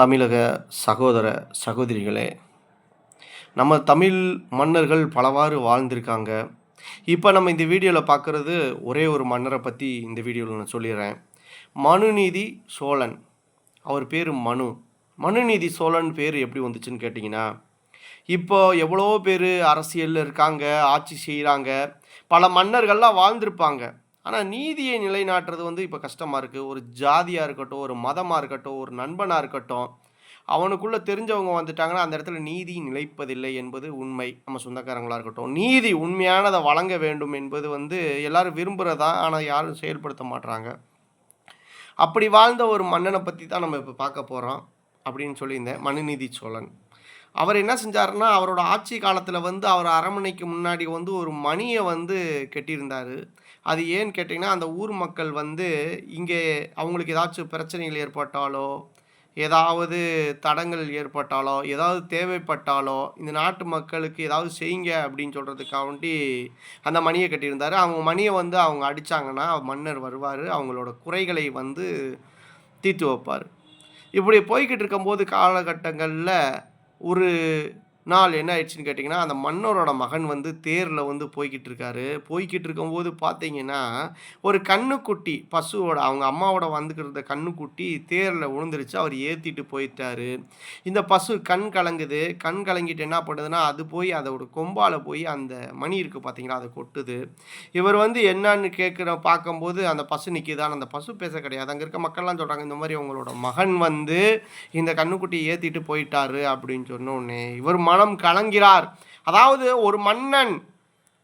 தமிழக சகோதர சகோதரிகளே நம்ம தமிழ் மன்னர்கள் பலவாறு வாழ்ந்திருக்காங்க. இப்போ நம்ம இந்த வீடியோவில் பார்க்குறது ஒரே ஒரு மன்னரை பற்றி இந்த வீடியோவில் நான் சொல்லிடுறேன் மனுநீதி சோழன். அவர் பேர் மனு. மனுநீதி சோழன் பேர் எப்படி வந்துச்சுன்னு கேட்டிங்கன்னா இப்போ எவ்வளோ பேர் அரசியலில் இருக்காங்க ஆட்சி செய்கிறாங்க பல மன்னர்கள்லாம் வாழ்ந்திருப்பாங்க. ஆனால் நீதியை நிலைநாட்டுறது வந்து இப்போ கஷ்டமாக இருக்குது ஒரு ஜாதியாக இருக்கட்டும் ஒரு மதமாக இருக்கட்டும் ஒரு நண்பனாக இருக்கட்டும் அவனுக்குள்ளே தெரிஞ்சவங்க வந்துட்டாங்கன்னா அந்த இடத்துல நீதி நிலைப்பதில்லை என்பது உண்மை. நம்ம சொந்தக்காரங்களாக இருக்கட்டும் நீதி உண்மையானதை வழங்க வேண்டும் என்பது வந்து எல்லோரும் விரும்புகிறதா ஆனால் யாரும் செயல்படுத்த மாட்டுறாங்க அப்படி வாழ்ந்த ஒரு மன்னனை பற்றி தான் நம்ம இப்போ பார்க்க போகிறோம் அப்படின்னு சொல்லியிருந்தேன். மனுநீதி சோழன். அவர் என்ன செஞ்சாருன்னா அவரோட ஆட்சி காலத்தில் வந்து அவர் அரண்மனைக்கு முன்னாடி வந்து ஒரு மணியை வந்து கட்டியிருந்தார். அது ஏன்னு கேட்டிங்கன்னா அந்த ஊர் மக்கள் வந்து இங்கே அவங்களுக்கு ஏதாச்சும் பிரச்சனைகள் ஏற்பட்டாலோ ஏதாவது தடங்கள் ஏற்பட்டாலோ ஏதாவது தேவைப்பட்டாலோ இந்த நாட்டு மக்களுக்கு ஏதாவது செய்யுங்க அப்படின்னு சொல்கிறதுக்காக வேண்டி அந்த மணியை கட்டியிருந்தார். அவங்க மணியை வந்து அவங்க அடித்தாங்கன்னா மன்னர் வருவார் அவங்களோட குறைகளை வந்து தீர்த்து வைப்பார். இப்படி போய்கிட்டு இருக்கும்போது காலகட்டங்களில் ஒரு நாள் என்ன ஆயிடுச்சுன்னு கேட்டிங்கன்னா அந்த மன்னரோட மகன் வந்து தேரில் வந்து போய்கிட்டு இருக்காரு. போய்கிட்டு இருக்கும்போது பார்த்தீங்கன்னா ஒரு கண்ணுக்குட்டி பசுவோட அவங்க அம்மாவோட வந்துக்கிறத கண்ணுக்குட்டி தேரில் விழுந்துருச்சு அவர் ஏற்றிட்டு போயிட்டாரு. இந்த பசு கண் கலங்குது. கண் கலங்கிட்டு என்ன பண்ணுதுன்னா அது போய் அதோட கொம்பால் போய் அந்த மணி இருக்குது பார்த்தீங்களா அதை கொட்டுது. இவர் வந்து என்னன்னு கேட்குற பார்க்கும்போது அந்த பசு நிற்கிதான் அந்த பசு பேச கிடையாது. அங்கே இருக்க மக்கள்லாம் சொல்கிறாங்க இந்த மாதிரி உங்களோட மகன் வந்து இந்த கண்ணுக்குட்டியை ஏற்றிட்டு போயிட்டாரு அப்படின்னு சொன்ன உடனே இவர் மனம் கலங்கிறார். அதாவது ஒரு மன்னன்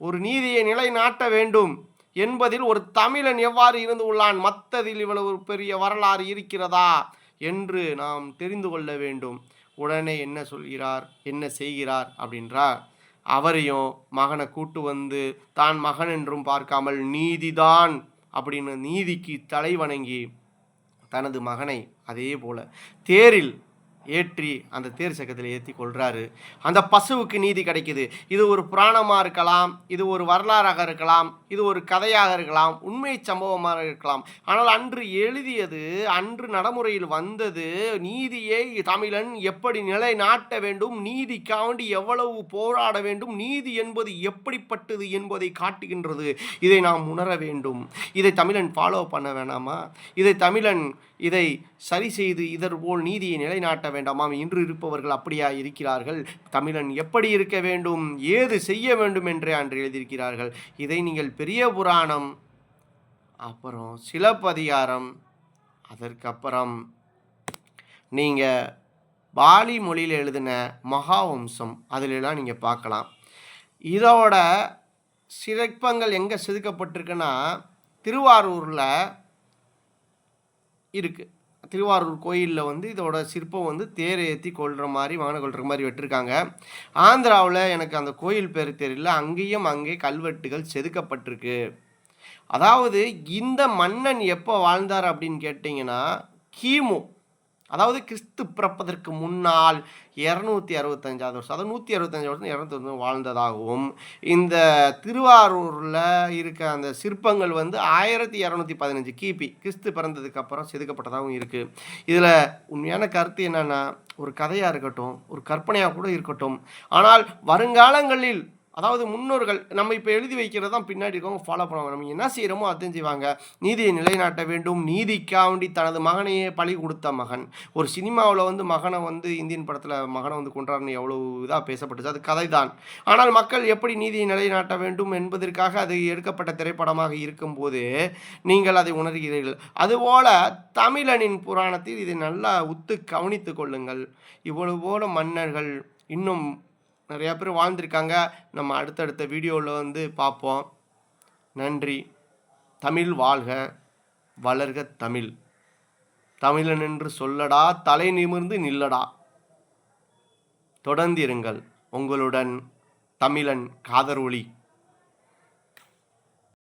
ஒரு நீதியை நிலைநாட்ட வேண்டும் என்பதில் ஒரு தமிழன் எவ்வாறு இருந்து உள்ளான்? மற்றதில் இவ்வளவு பெரிய வரலாறு இருக்கிறதா? என்று நாம் தெரிந்து கொள்ள வேண்டும். உடனே என்ன சொல்கிறார்? என்ன செய்கிறார்? அப்படின்றார். அவரையும் மகனை கூட்டு வந்து தான் மகன் என்றும் பார்க்காமல் நீதிதான் அப்படின்னு நீதிக்கு தலை வணங்கி தனது மகனை அதே போல தேரில் ஏற்றி அந்த தேர் சக்கத்தில் ஏற்றி கொள்கிறாரு அந்த பசுவுக்கு நீதி கிடைக்குது. இது ஒரு புராணமாக இருக்கலாம் இது ஒரு வரலாறாக இருக்கலாம் இது ஒரு கதையாக இருக்கலாம் உண்மை சம்பவமாக இருக்கலாம். ஆனால் அன்று எழுதியது அன்று நடைமுறையில் வந்தது நீதியை தமிழன் எப்படி நிலைநாட்ட வேண்டும் நீதிக்காண்டி எவ்வளவு போராட வேண்டும் நீதி என்பது எப்படிப்பட்டது என்பதை காட்டுகின்றது. இதை நாம் உணர வேண்டும். இதை தமிழன் ஃபாலோ பண்ண வேணாமா? இதை தமிழன் இதை சரி செய்து இதர் போல் நீதியை நிலைநாட்ட வேண்டாமாம் இன்று இருப்பவர்கள் அப்படியா இருக்கிறார்கள்? தமிழன் எப்படி இருக்க வேண்டும்? ஏது செய்ய வேண்டும் என்றே அன்று எழுதியிருக்கிறார்கள். இதை நீங்கள் பெரிய புராணம் அப்புறம் சிலப்பதிகாரம் அதற்கப்புறம் நீங்கள் பாலி மொழியில் எழுதின மகாவம்சம் அதிலெல்லாம் நீங்கள் பார்க்கலாம். இதோட சிற்பங்கள் எங்கே செதுக்கப்பட்டிருக்குன்னா திருவாரூரில் இருக்குது திருவாரூர் கோயிலில் வந்து இதோட சிற்பம் வந்து தேர் ஏற்றி கொள்கிற மாதிரி வாகனம் கொள்கிற மாதிரி வெட்டிருக்காங்க. ஆந்திராவில் எனக்கு அந்த கோயில் பேர் தெரியல. அங்கேயும் அங்கே கல்வெட்டுகள் செதுக்கப்பட்டிருக்கு. அதாவது இந்த மன்னன் எப்போ வாழ்ந்தார் அப்படின்னு கேட்டிங்கன்னா கிமு. அதாவது கிறிஸ்து பிறப்பதற்கு முன்னால் இரநூத்தி அறுபத்தஞ்சாவது வருஷம் அதாவது நூற்றி அறுபத்தஞ்சு வருஷம் இரநூத்தி வாழ்ந்ததாகவும் இந்த திருவாரூரில் இருக்க அந்த சிற்பங்கள் வந்து ஆயிரத்தி இரநூத்தி பதினஞ்சு கிபி கிறிஸ்து பிறந்ததுக்கு அப்புறம் செதுக்கப்பட்டதாகவும் இருக்குது இதில் உண்மையான கருத்து என்னென்னா ஒரு கதையாக இருக்கட்டும் ஒரு கற்பனையாக கூட இருக்கட்டும். ஆனால் வருங்காலங்களில் அதாவது முன்னோர்கள் நம்ம இப்போ எழுதி வைக்கிறது தான் பின்னாடி இருக்கவங்க ஃபாலோ பண்ணுவாங்க. நம்ம என்ன செய்கிறோமோ அதையும் செய்வாங்க. நீதியை நிலைநாட்ட வேண்டும். நீதிக்காண்டி தனது மகனையே பழி கொடுத்த மகன். ஒரு சினிமாவில் வந்து மகனை வந்து இந்தியன் படத்தில் மகனை வந்து கொண்டாடுன்னு எவ்வளோ இதாக பேசப்பட்டுச்சு. அது கதை தான் ஆனால் மக்கள் எப்படி நீதியை நிலைநாட்ட வேண்டும் என்பதற்காக அது எடுக்கப்பட்ட திரைப்படமாக இருக்கும்போது நீங்கள் அதை உணர்கிறீர்கள். அதுபோல தமிழனின் புராணத்தில் இதை நல்லா உத்து கவனித்து கொள்ளுங்கள். இவ்வளவு போல மன்னர்கள் இன்னும் நிறையா பேர் வாழ்ந்திருக்காங்க. நம்ம அடுத்தடுத்த வீடியோவில் வந்து பார்ப்போம். நன்றி. தமிழ் வாழ்க வளர்க தமிழ். தமிழன் என்று சொல்லடா தலை நிமிர்ந்து நில்லடா. தொடர்ந்திருங்கள் உங்களுடன் தமிழன் காதர் ஒளி.